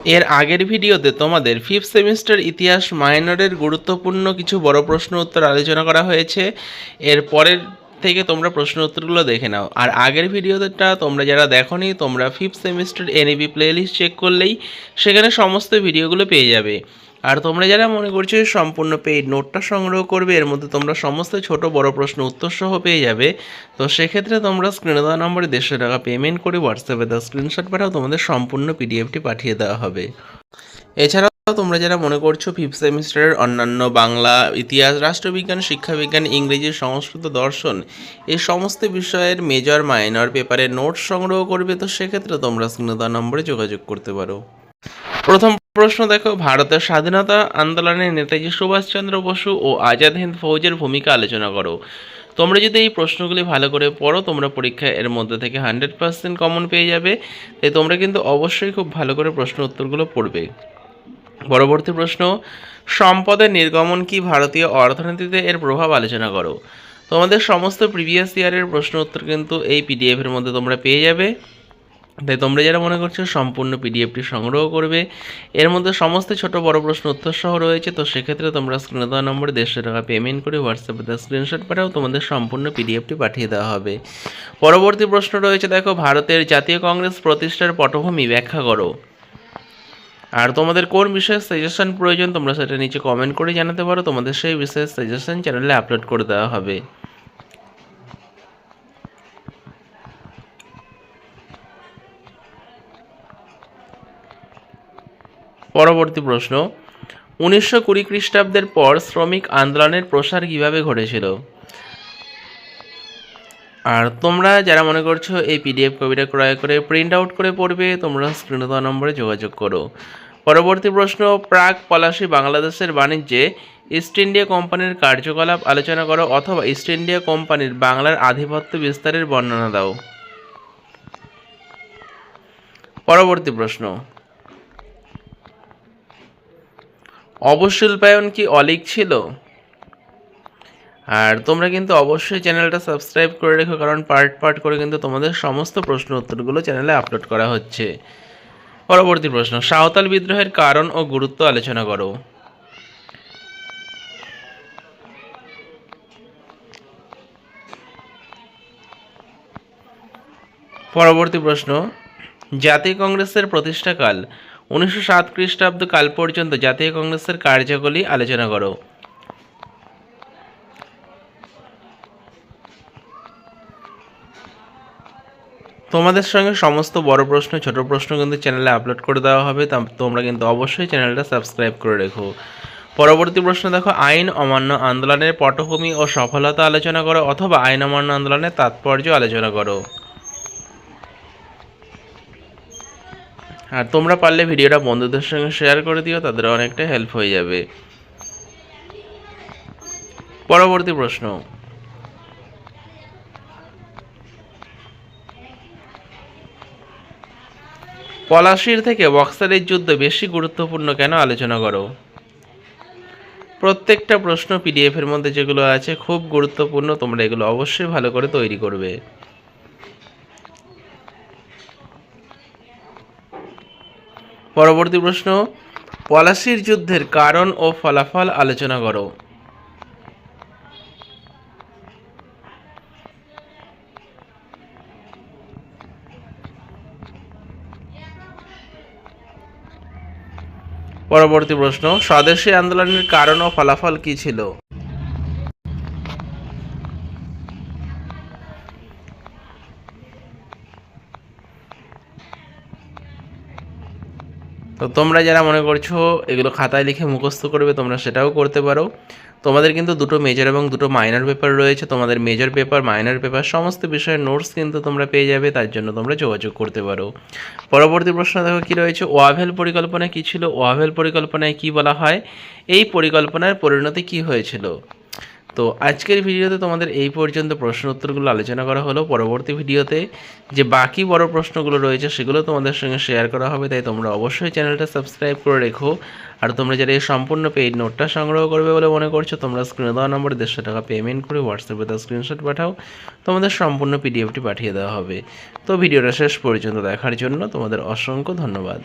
এর আগের ভিডিওতে তোমাদের ফিফথ সেমিস্টার ইতিহাস মাইনরের গুরুত্বপূর্ণ কিছু বড় প্রশ্ন উত্তর আলোচনা করা হয়েছে। এর পরের থেকে তোমরা প্রশ্ন উত্তরগুলো দেখে নাও। আর আগের ভিডিওটা তোমরা যারা দেখোনি, তোমরা fifth semester NEB playlist check করলেই সেখানে সমস্ত ভিডিওগুলো পেয়ে যাবে। আর তোমরা যারা মনে করছ সম্পূর্ণ পেইড নোটটা সংগ্রহ করবে, এর মধ্যে তোমরা সমস্ত ছোট বড় প্রশ্ন উত্তর সহ পেয়ে যাবে। তো সেক্ষেত্রে তোমরা স্ক্রিনে দেওয়া নম্বরে দেড়শো টাকা পেমেন্ট করে হোয়াটসঅ্যাপে দেওয়া স্ক্রিনশট পাঠাও, তোমাদের সম্পূর্ণ পিডিএফটি পাঠিয়ে দেওয়া হবে। এছাড়াও তোমরা যারা মনে করছ ফিফথ সেমিস্টারের অন্যান্য বাংলা, ইতিহাস, রাষ্ট্রবিজ্ঞান, শিক্ষাবিজ্ঞান, ইংরেজি, সংস্কৃত, দর্শন, এই সমস্ত বিষয়ের মেজর মাইনর পেপারে নোটস সংগ্রহ করবে, তো সেক্ষেত্রে তোমরা স্ক্রিনে দেওয়া নম্বরে যোগাযোগ করতে পারো। প্রথম প্রশ্ন দেখো, ভারতের স্বাধীনতা আন্দোলনে নেতাজি সুভাষচন্দ্র বসু ও আজাদ হিন্দ ফৌজের ভূমিকা আলোচনা করো। তোমরা যদি এই প্রশ্নগুলি ভালো করে পড়ো, তোমরা পরীক্ষায় এর মধ্যে থেকে হান্ড্রেড পার্সেন্ট কমন পেয়ে যাবে। তাই তোমরা কিন্তু অবশ্যই খুব ভালো করে প্রশ্ন উত্তরগুলো পড়বে। পরবর্তী প্রশ্ন, সম্পদের নির্গমন কি ভারতীয় অর্থনীতিতে এর প্রভাব আলোচনা করো? তোমাদের সমস্ত প্রিভিয়াস ইয়ারের প্রশ্ন উত্তর কিন্তু এই পিডিএফের মধ্যে তোমরা পেয়ে যাবে। তাই তোমরা যারা মনে করছ সম্পূর্ণ পিডিএফটি সংগ্রহ করবে, এর মধ্যে সমস্ত ছোট বড় প্রশ্ন উত্তর সহ রয়েছে, তো সেক্ষেত্রে তোমরা স্ক্রিনে দেওয়া নম্বরে দেড়শো টাকা পেমেন্ট করে হোয়াটসঅ্যাপে তার স্ক্রিনশট পাঠাও, তোমাদের সম্পূর্ণ পিডিএফটি পাঠিয়ে দেওয়া হবে। পরবর্তী প্রশ্ন রয়েছে, দেখো ভারতের জাতীয় কংগ্রেস প্রতিষ্ঠার পটভূমি ব্যাখ্যা করো। আর তোমাদের কোন বিষয়ে সাজেশন প্রয়োজন, তোমরা সেটা নিচে কমেন্ট করে জানাতে পারো, তোমাদের সেই বিষয়ে সাজেশন চ্যানেলে আপলোড করে দেওয়া হবে। পরবর্তী প্রশ্ন, উনিশশো কুড়ি খ্রিস্টাব্দের পর শ্রমিক আন্দোলনের প্রসার কীভাবে ঘটেছিল? আর তোমরা যারা মনে করছ এই পিডিএফ কপিটা ক্রয় করে প্রিন্ট আউট করে পড়বে, তোমরা স্ক্রিনে নম্বরে যোগাযোগ করো। পরবর্তী প্রশ্ন, প্রাক পলাশি বাংলাদেশের বাণিজ্যে ইস্ট ইন্ডিয়া কোম্পানির কার্যকলাপ আলোচনা করো অথবা ইস্ট ইন্ডিয়া কোম্পানির বাংলার আধিপত্য বিস্তারের বর্ণনা দাও। পরবর্তী প্রশ্ন অবশিল্পায়ন কি অলিক ছিল? আর তোমরা কিন্তু অবশ্যই চ্যানেলটা সাবস্ক্রাইব করে রেখো, কারণ পার্ট পার্ট করে কিন্তু তোমাদের সমস্ত প্রশ্ন উত্তরগুলো চ্যানেলে আপলোড করা হচ্ছে। পরবর্তী প্রশ্ন, সাঁওতাল বিদ্রোহের কারণ ও গুরুত্ব আলোচনা করো। পরবর্তী প্রশ্ন, জাতীয় কংগ্রেসের প্রতিষ্ঠাকাল উনিশশো সাত খ্রিস্টাব্দ কাল পর্যন্ত জাতীয় কংগ্রেসের কার্যাবলী আলোচনা করো। তোমাদের সঙ্গে সমস্ত বড় প্রশ্ন, ছোট প্রশ্ন কিন্তু চ্যানেলে আপলোড করে দেওয়া হবে তোমরা কিন্তু অবশ্যই চ্যানেলটা সাবস্ক্রাইব করে রেখো। পরবর্তী প্রশ্ন দেখো, আইন অমান্য আন্দোলনের পটভূমি ও সফলতা আলোচনা করো অথবা আইন অমান্য আন্দোলনের তাৎপর্য আলোচনা করো। আর তোমরা পারলে ভিডিওটা বন্ধুদের সঙ্গে শেয়ার করে দিও, তাদের অনেকটা হেল্প হয়ে যাবে। পরবর্তী প্রশ্ন। পলাশির থেকে বক্সারের যুদ্ধ বেশি গুরুত্বপূর্ণ কেন আলোচনা করো? প্রত্যেকটা প্রশ্ন পিডিএফের মধ্যে যেগুলো আছে, খুব গুরুত্বপূর্ণ, তোমরা এগুলো অবশ্যই ভালো করে তৈরি করবে। পরবর্তী প্রশ্ন, পলাশির যুদ্ধের কারণ ও ফলাফল আলোচনা করো। পরবর্তী প্রশ্ন, স্বদেশী আন্দোলনের কারণ ও ফলাফল কি ছিল? তো তোমরা যারা মনে করছ এগুলো খাতায় লিখে মুখস্থ করবে, তোমরা সেটাও করতে পারো। তোমাদের কিন্তু দুটো মেজর এবং দুটো মাইনর পেপার রয়েছে। তোমাদের মেজর পেপার মাইনর পেপার সমস্ত বিষয়ের নোটস কিন্তু তোমরা পেয়ে যাবে, তার জন্য তোমরা যোগাযোগ করতে পারো। পরবর্তী প্রশ্ন দেখো, কী রয়েছে? ওয়াভেল পরিকল্পনা কী ছিল? ওয়াভেল পরিকল্পনায় কী বলা হয়? এই পরিকল্পনার পরিণতি কী হয়েছিল? তো আজকের ভিডিওতে তোমাদের এই পর্যন্ত প্রশ্ন উত্তরগুলো আলোচনা করা হলো। পরবর্তী ভিডিওতে যে বাকি বড় প্রশ্নগুলো রয়েছে, সেগুলো তোমাদের সঙ্গে শেয়ার করা হবে। তাই তোমরা অবশ্যই চ্যানেলটা সাবস্ক্রাইব করে রেখো। আর তোমরা যারা এই সম্পূর্ণ পেইড নোটটা সংগ্রহ করবে বলে মনে করছ, তোমরা স্ক্রিনে দেওয়া নম্বরে দেড়শো টাকা পেমেন্ট করে হোয়াটসঅ্যাপে তার স্ক্রিনশট পাঠাও। তোমাদের সম্পূর্ণ পিডিএফটি পাঠিয়ে দেওয়া হবে। তো ভিডিওটা শেষ পর্যন্ত দেখার জন্য তোমাদের অসংখ্য ধন্যবাদ।